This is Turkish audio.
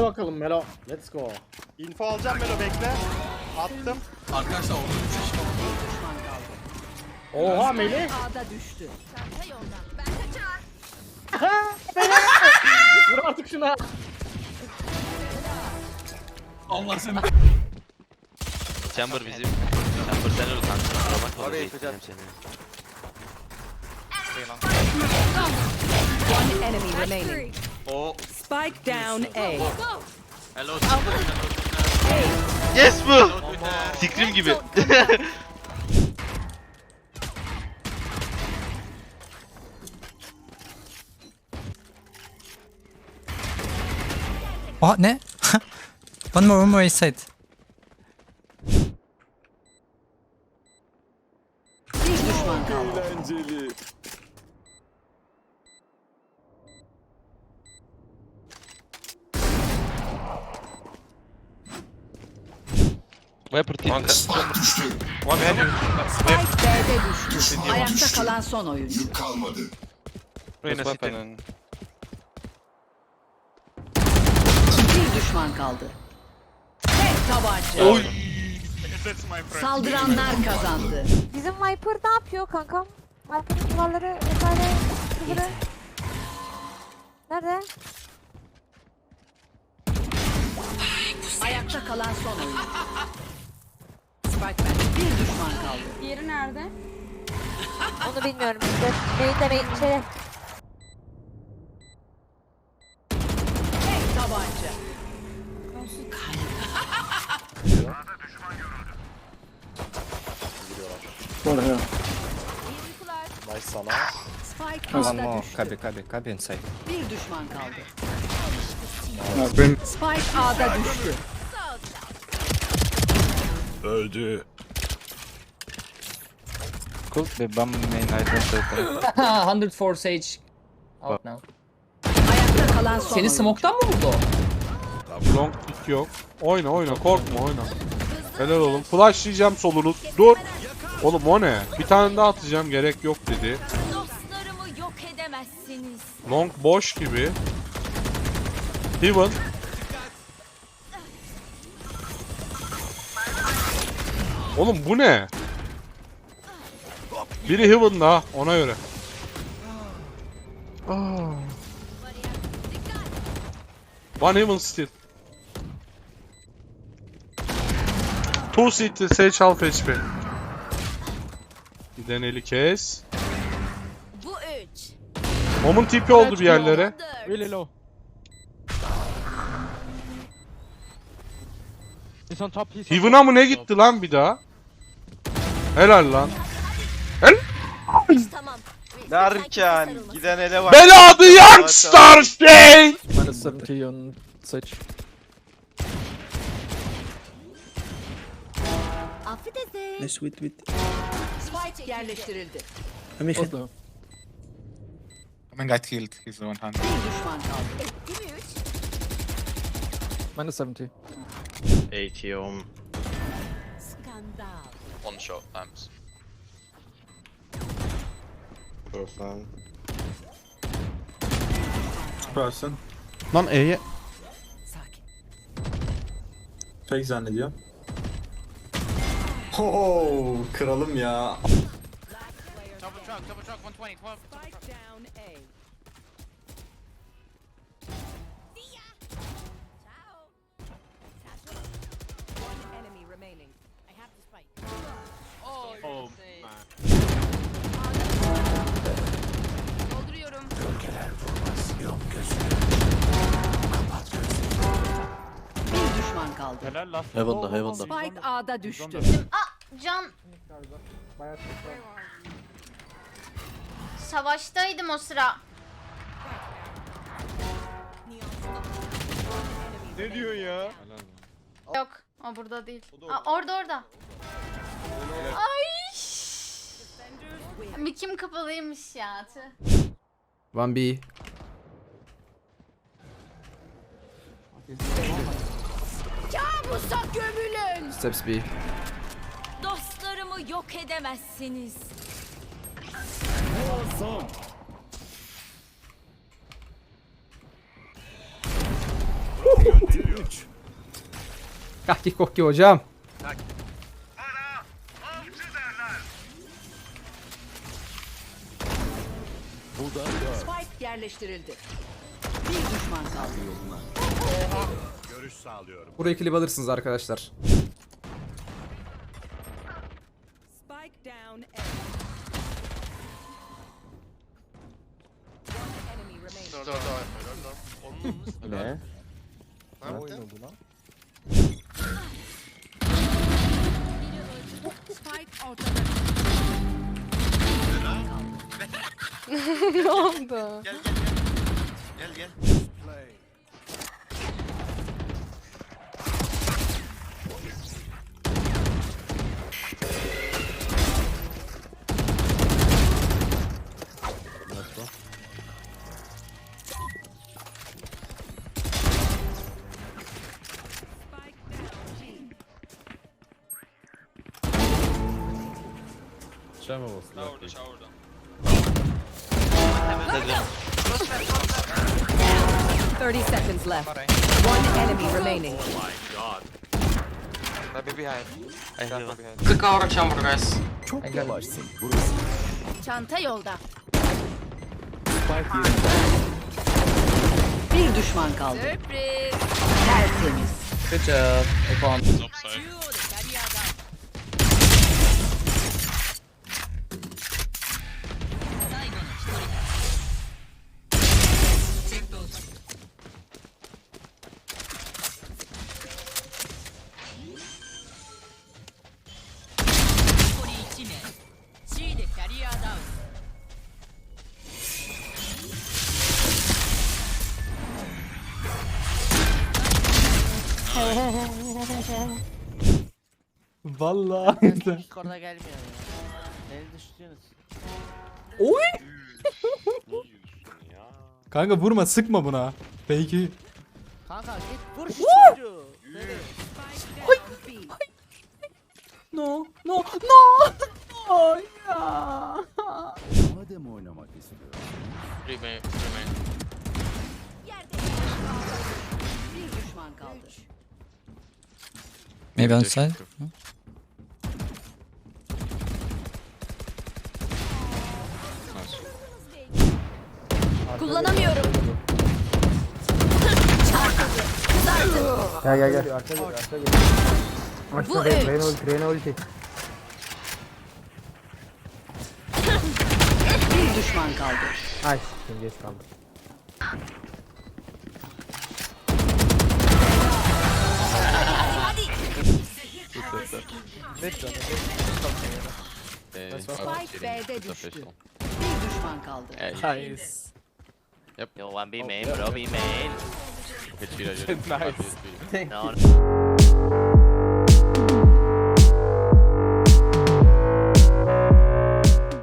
Hadi bakalım Melo. Let's go. Info alacağım Melo bekle. Attım. Arkadaşlar orada 3 kişi var. Oha Melih. A'da düştü. Vur artık şuna. Allah seni. Chamber bizim. Chamber sen öl kanka. Kusura bakma. Oraya yapacağım. seni. One enemy remaining. O. Spike down A. Hello. Yes bu. Sikrim gibi. Aa ne? one more one more A side. Bir düşman kaldı. Viper team. Spike düştü. Spike B'de düştü. Ayakta kalan son oyuncu. Yük kalmadı. Reyna City. Bir düşman kaldı. Tek tabanca. Oy. Saldıranlar kazandı. Bizim Viper ne yapıyor kankam? Viper'ın duvarları vesaire kıvırı. Nerede? Ayakta kalan son oyuncu. Bir düşman kaldı. Diğeri nerede? Onu bilmiyorum işte. Beyin de beyin şey. Tek tabanca. Nice sana. Spike A'da düştü. Kabi kabi kabi inside. Bir düşman kaldı. Spike A'da düştü. Cool. The bomb main I don't open. 104 Sage. Out now. Ayakta kalan son Seni smoke'tan mı vurdu? o? Long pick yok. Oyna oyna korkma oyna. Helal oğlum. Flash diyeceğim solunu. Dur. Oğlum o ne? Bir tane daha atacağım gerek yok dedi. Dostlarımı yok edemezsiniz. Long boş gibi. Heaven. Oğlum bu ne? Biri Heaven'da ona göre. Ah. One Heaven still. Two city Sage half HP. Bir deneli kes. Bu üç. Mom'un tipi oldu bir yerlere. Really low. Heaven'a mı ne gitti lan bir daha? Helal lan. Tamam. Derken giden ele bak. Beladı Youngstar şey! Minus 70 on Sage. Affedersin. Spike yerleştirildi. Low. I mean got killed. He's the one hand. Minus 70. ATM. Skandal. On shot times. Person. Person. Lan E'ye fake zannediyor. Oo, kralım ya. Spike down A. Dolduruyorum. Bir düşman kaldı. Heaven'da Heaven'da. Spike A'da düştü. Can. Savaştaydım o sıra. Ne diyorsun ya? Yok. O burada değil. Aa, orada orada. Ay. Mikim kapalıymış ya. Tüh. One B. Kabusa gömülün. Steps B. Dostlarımı yok edemezsiniz. Kahki kokki hocam. Yerleştirildi. Bir düşman kaldı. Burayı klip alırsınız arkadaşlar. Spike down. Ne? Spike ortada. ne oldu? Gel gel. Gel gel. Çağ mı basın? Ha orada çağ orada. Hemen de canım. 30 seconds left. One enemy remaining. Oh my god. They'll be behind. They'll be behind. 40 hour chamber guys. Çok yavaşsın. Burası. Çanta yolda. Bir düşman kaldı. Sürpriz. Tertemiz. Good job. Econ. Vallahi. Orada gelmiyor ya. Beni düştünüz. Oy. Ne diyorsun ya? Kanka vurma sıkma buna. Belki. Kanka git vur şu çocuğu. No no no. no ya. Remain, remain. Bir düşman kaldı. Maybe on side. Kullanamıyorum. Gel gel gel. Arka gel arka gel. Bu üç. Reyna ulti Reyna ulti. Bir düşman kaldı. Ay şimdi geç kaldım. Spike B'de düştü. Bir düşman kaldı. Nice. Yo, one B main, bro, B main. nice. No,